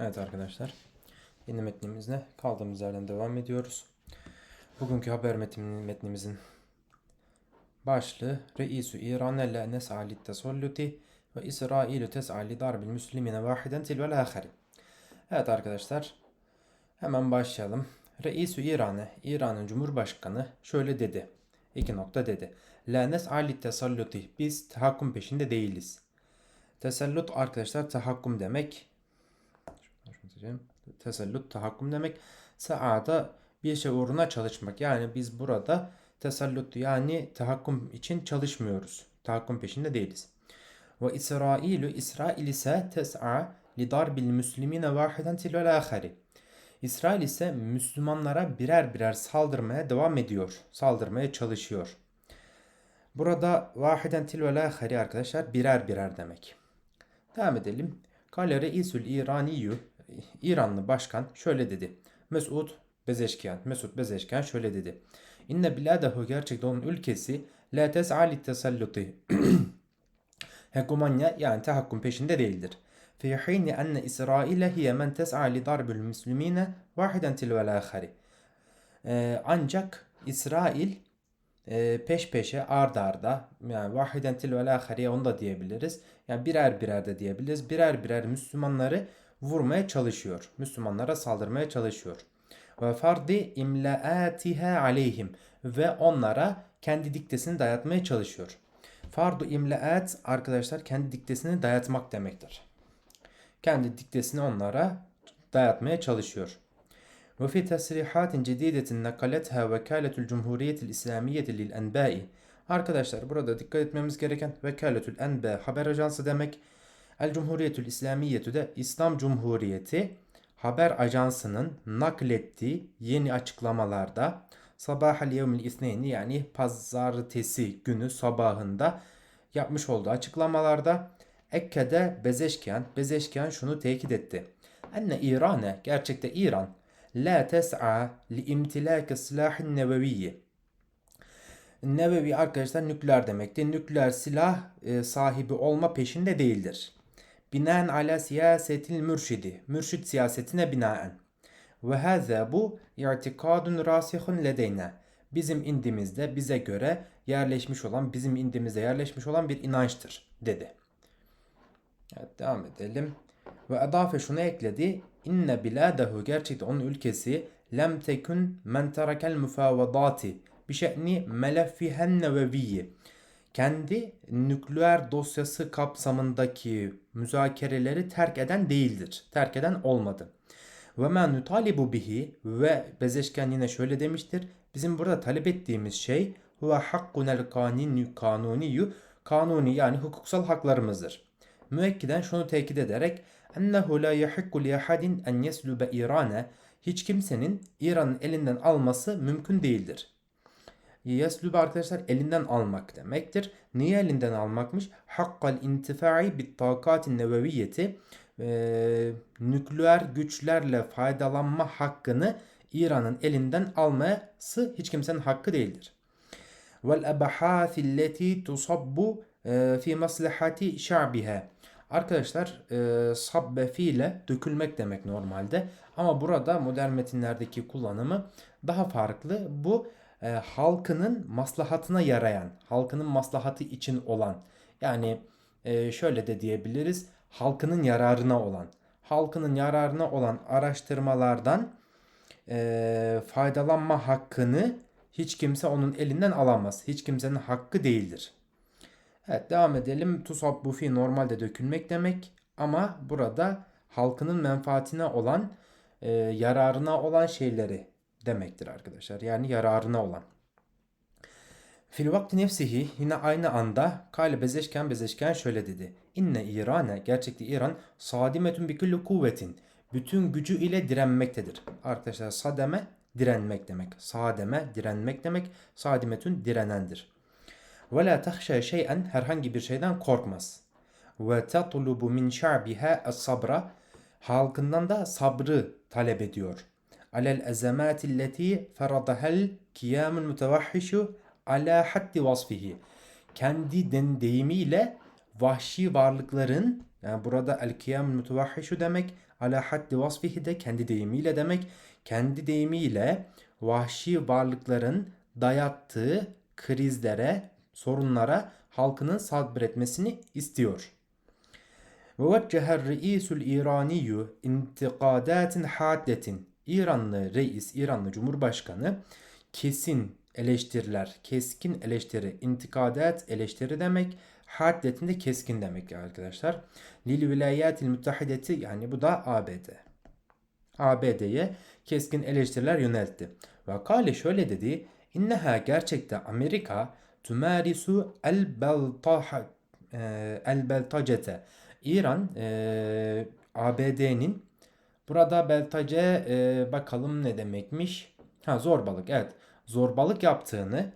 Evet arkadaşlar. Yeni metnimizle kaldığımız yerden devam ediyoruz. Bugünkü haber metnimizin başlığı Reisu İran la nes'a lit tasalluti ve İsrailü tes'a li darbil müslimine vahiden tilvel ahari. Evet arkadaşlar. Hemen başlayalım. Reisu İran'ı, İran'ın Cumhurbaşkanı şöyle dedi. İki nokta dedi. La nes'a lit tasalluti. Biz tahakküm peşinde değiliz. Tesellut arkadaşlar tahakküm demek. Seçelim. Tesellut tahakküm demek. Saada bir şey uğruna çalışmak. Yani biz burada tesellut yani tahakküm için çalışmıyoruz. Tahakküm peşinde değiliz. Ve İsrailü İsrail ise tes'a li darbil müslimine vahiden tilvel ahari. İsrail ise Müslümanlara birer birer saldırmaya devam ediyor. Saldırmaya çalışıyor. Burada vahiden tilvel ahari arkadaşlar birer birer demek. Devam edelim. Kale reisül İraniyyü İranlı başkan şöyle dedi. Mesud Bezeşkiyan, Mesud Bezeşkiyan şöyle dedi. İnne biladehu gerçekten onun ülkesi la tes'a li tesalluti. Hegemonya yani tahakküm peşinde değildir. Fi hini enne İsrail'e hiye men tes'a li darbil müslimine vahiden tilvel ahari. Ee, ancak İsrail e, peş peşe ard arda yani vahiden tilvel ahariye onu da diyebiliriz. Yani birer birer de diyebiliriz. Birer birer Müslümanları vurmaya çalışıyor. Müslümanlara saldırmaya çalışıyor. Ve fardi imlaatiha aleyhim ve onlara kendi diktesini dayatmaya çalışıyor. Fardu imlaat arkadaşlar kendi diktesini dayatmak demektir. Kendi diktesini onlara dayatmaya çalışıyor. Ve fi tesrihatin cedidetin nakaletha vekaletul cumhuriyetil islamiyeti lil. Arkadaşlar burada dikkat etmemiz gereken vekaletul enba haber ajansı demek. El Cumhuriyetül İslamiyetu de İslam Cumhuriyeti haber ajansının naklettiği yeni açıklamalarda sabahal yevmil isneyni yani pazartesi günü sabahında yapmış olduğu açıklamalarda Ekke'de Bezeşkiyan, Bezeşkiyan şunu tekit etti. Enne İran'e, gerçekte İran, la tes'a li imtilaki silahin nebeviyyi. Nebevi arkadaşlar nükleer demekti. Nükleer silah e, sahibi olma peşinde değildir. Binaen ala siyasetil mürşidi. Mürşid siyasetine binaen. Ve haza bu i'tikadun rasihun ledeyna. Bizim indimizde bize göre yerleşmiş olan, bizim indimizde yerleşmiş olan bir inançtır dedi. Evet devam edelim. Ve adafe şunu ekledi. İnne biladehu gerçekten onun ülkesi lem tekun men terakel müfavadati bir şe'ni meleffihen neveviyyi kendi nükleer dosyası kapsamındaki müzakereleri terk eden değildir. Terk eden olmadı. Ve men nutalibu bihi ve Bezeşken yine şöyle demiştir. Bizim burada talep ettiğimiz şey ve hakkunel kanuni kanuniyu kanuni yani hukuksal haklarımızdır. Müekkiden şunu tekit ederek ennehu la yahikku li ahadin en yeslube İran'e hiç kimsenin İran'ın elinden alması mümkün değildir. Yeslübe arkadaşlar elinden almak demektir. Niye elinden almakmış? Hakkal intifai bit takatin neveviyeti e, nükleer güçlerle faydalanma hakkını İran'ın elinden alması hiç kimsenin hakkı değildir. Vel ebahâthilleti tusabbu e, fi maslahati şa'biha. Arkadaşlar e, sabbe fiile dökülmek demek normalde. Ama burada modern metinlerdeki kullanımı daha farklı. Bu e, halkının maslahatına yarayan, halkının maslahatı için olan yani e, şöyle de diyebiliriz halkının yararına olan, halkının yararına olan araştırmalardan e, faydalanma hakkını hiç kimse onun elinden alamaz. Hiç kimsenin hakkı değildir. Evet devam edelim. Tusab fi normalde dökülmek demek ama burada halkının menfaatine olan, e, yararına olan şeyleri demektir arkadaşlar. Yani yararına olan. Fil vakti nefsihi yine aynı anda kale bezeşken bezeşken şöyle dedi. İnne İran'e gerçekte İran sadimetun bi kulli kuvvetin bütün gücü ile direnmektedir. Arkadaşlar sademe direnmek demek. Sademe direnmek demek. Sadimetun direnendir. Ve la tahşa şey'en herhangi bir şeyden korkmaz. Ve tatlubu min şa'biha es-sabra halkından da sabrı talep ediyor alel ezemâtilleti feradahel kiyâmul mütevahhişu ala haddi vasfihi. Kendi deyimiyle vahşi varlıkların yani burada el kıyamul mütevahhişu demek ala haddi vasfihi de kendi deyimiyle demek. Kendi deyimiyle vahşi varlıkların dayattığı krizlere, sorunlara halkının sabretmesini istiyor. ووجه الرئيس الإيراني انتقادات حادة İranlı reis, İranlı Cumhurbaşkanı kesin eleştiriler, keskin eleştiri, intikadat eleştiri demek, haddetinde keskin demek arkadaşlar. Lil vilayatil müttehideti yani bu da ABD. ABD'ye keskin eleştiriler yöneltti. Ve kale şöyle dedi. İnneha gerçekte Amerika tümarisu el beltaha el beltacete. İran e, ABD'nin burada beltace e, bakalım ne demekmiş. Ha zorbalık evet. Zorbalık yaptığını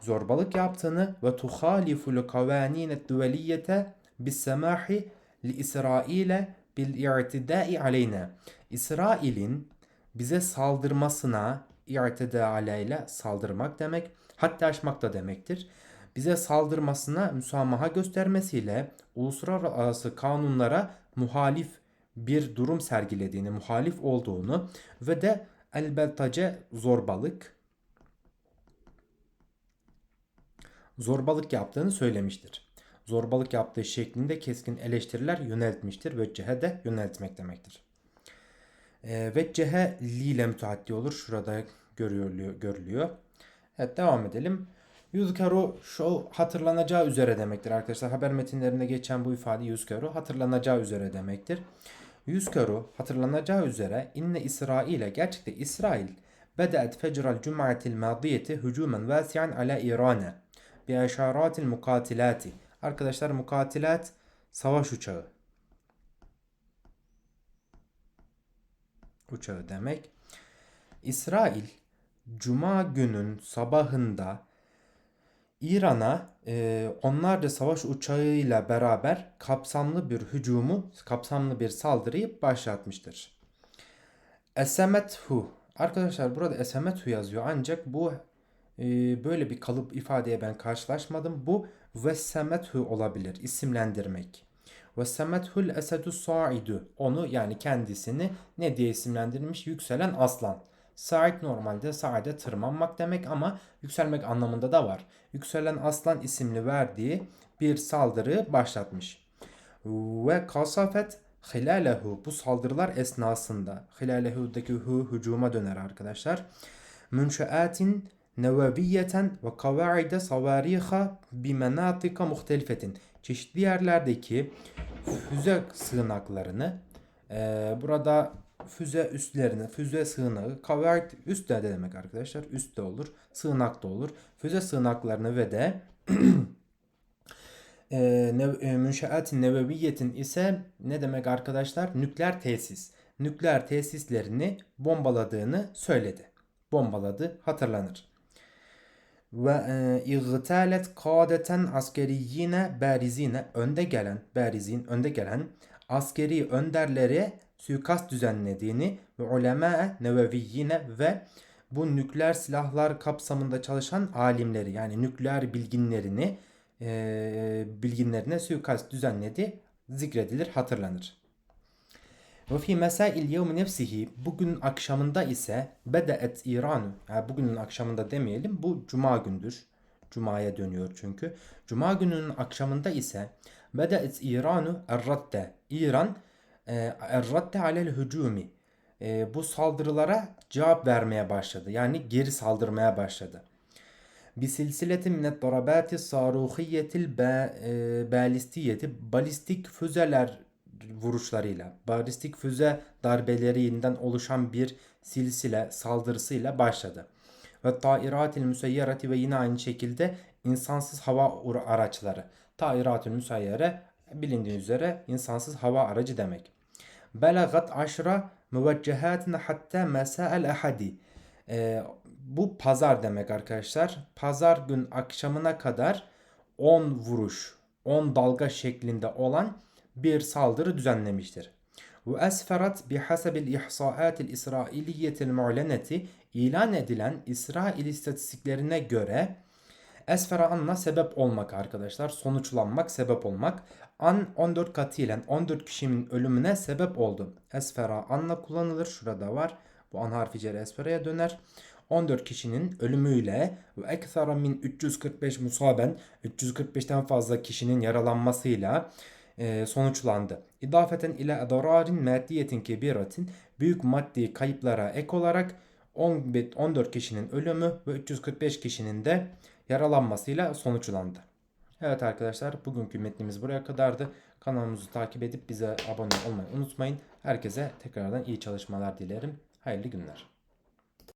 zorbalık yaptığını ve tuhaliful kavanin duveliyete bis semahi li İsrail'e bil i'tidai aleyna. İsrail'in bize saldırmasına i'tida aleyle saldırmak demek hatta aşmak da demektir. Bize saldırmasına müsamaha göstermesiyle uluslararası kanunlara muhalif bir durum sergilediğini, muhalif olduğunu ve de elbeltace zorbalık zorbalık yaptığını söylemiştir. Zorbalık yaptığı şeklinde keskin eleştiriler yöneltmiştir. Veccehe de yöneltmek demektir. E, veccehe li ile müteaddi olur. Şurada görülüyor. görülüyor. Evet devam edelim. Yuzkaru şu hatırlanacağı üzere demektir arkadaşlar. Haber metinlerinde geçen bu ifade yuzkaru hatırlanacağı üzere demektir. Yuzkaru hatırlanacağı üzere inne İsrail'e gerçekte İsrail bedet fecral cum'atil madiyeti hücumen vasi'an ala İran'e bi eşaratil mukatilati. Arkadaşlar mukatilat savaş uçağı. Uçağı demek. İsrail Cuma günün sabahında İran'a e, onlarca savaş uçağıyla beraber kapsamlı bir hücumu, kapsamlı bir saldırıyı başlatmıştır. Esemethu. Arkadaşlar burada esemethu yazıyor ancak bu e, böyle bir kalıp ifadeye ben karşılaşmadım. Bu vesemethu olabilir. isimlendirmek. Vesemethul esedu saidu. Onu yani kendisini ne diye isimlendirmiş? Yükselen aslan. Said normalde saide tırmanmak demek ama yükselmek anlamında da var. Yükselen Aslan isimli verdiği bir saldırı başlatmış. Ve kasafet hilalehu bu saldırılar esnasında hilalehu'daki hu hücuma döner arkadaşlar. Münşeatin neveviyeten ve kavaide savariha bi menatika muhtelifetin çeşitli yerlerdeki füze sığınaklarını e, burada füze üstlerine, füze sığınağı, kavert üst de demek arkadaşlar. Üst de olur, sığınak da olur. Füze sığınaklarını ve de e, e, münşeat neveviyetin ise ne demek arkadaşlar? Nükleer tesis. Nükleer tesislerini bombaladığını söyledi. Bombaladı hatırlanır. Ve e, igtalet kadeten askeriyine berizine önde gelen berizin önde gelen askeri önderleri suikast düzenlediğini ve ulema neveviyyine ve bu nükleer silahlar kapsamında çalışan alimleri yani nükleer bilginlerini e, bilginlerine suikast düzenledi zikredilir hatırlanır. Ve fi mesail yevmi nefsihi bugün akşamında ise bedaet İran yani bugünün akşamında demeyelim bu cuma gündür. Cuma'ya dönüyor çünkü. Cuma gününün akşamında ise bedaet İranu erradde İran erradde alel hücumi e, bu saldırılara cevap vermeye başladı. Yani geri saldırmaya başladı. Bir silsileti minet darabati saruhiyetil e, balistiyeti balistik füzeler vuruşlarıyla, balistik füze darbelerinden oluşan bir silsile saldırısıyla başladı. Ve tairatil müseyyereti ve yine aynı şekilde insansız hava araçları. Tairatil müseyyere bilindiği üzere insansız hava aracı demek. Belagat aşra müveccehatin hatta mesa'el ahadi. Bu pazar demek arkadaşlar. Pazar gün akşamına kadar 10 vuruş, 10 dalga şeklinde olan bir saldırı düzenlemiştir. Ve esferat bihasebil ihsaatil İsrailiyetil mu'leneti ilan edilen İsrail istatistiklerine göre Esfera anla sebep olmak arkadaşlar. Sonuçlanmak, sebep olmak. An 14 katilen 14 kişinin ölümüne sebep oldu. Esfera anla kullanılır. Şurada var. Bu an harfi cer esferaya döner. 14 kişinin ölümüyle ve ekthara min 345 musaben 345'ten fazla kişinin yaralanmasıyla e, sonuçlandı. İdafeten ile edorarin maddiyetin kebiratin büyük maddi kayıplara ek olarak 10 14 kişinin ölümü ve 345 kişinin de yaralanmasıyla sonuçlandı. Evet arkadaşlar bugünkü metnimiz buraya kadardı. Kanalımızı takip edip bize abone olmayı unutmayın. Herkese tekrardan iyi çalışmalar dilerim. Hayırlı günler.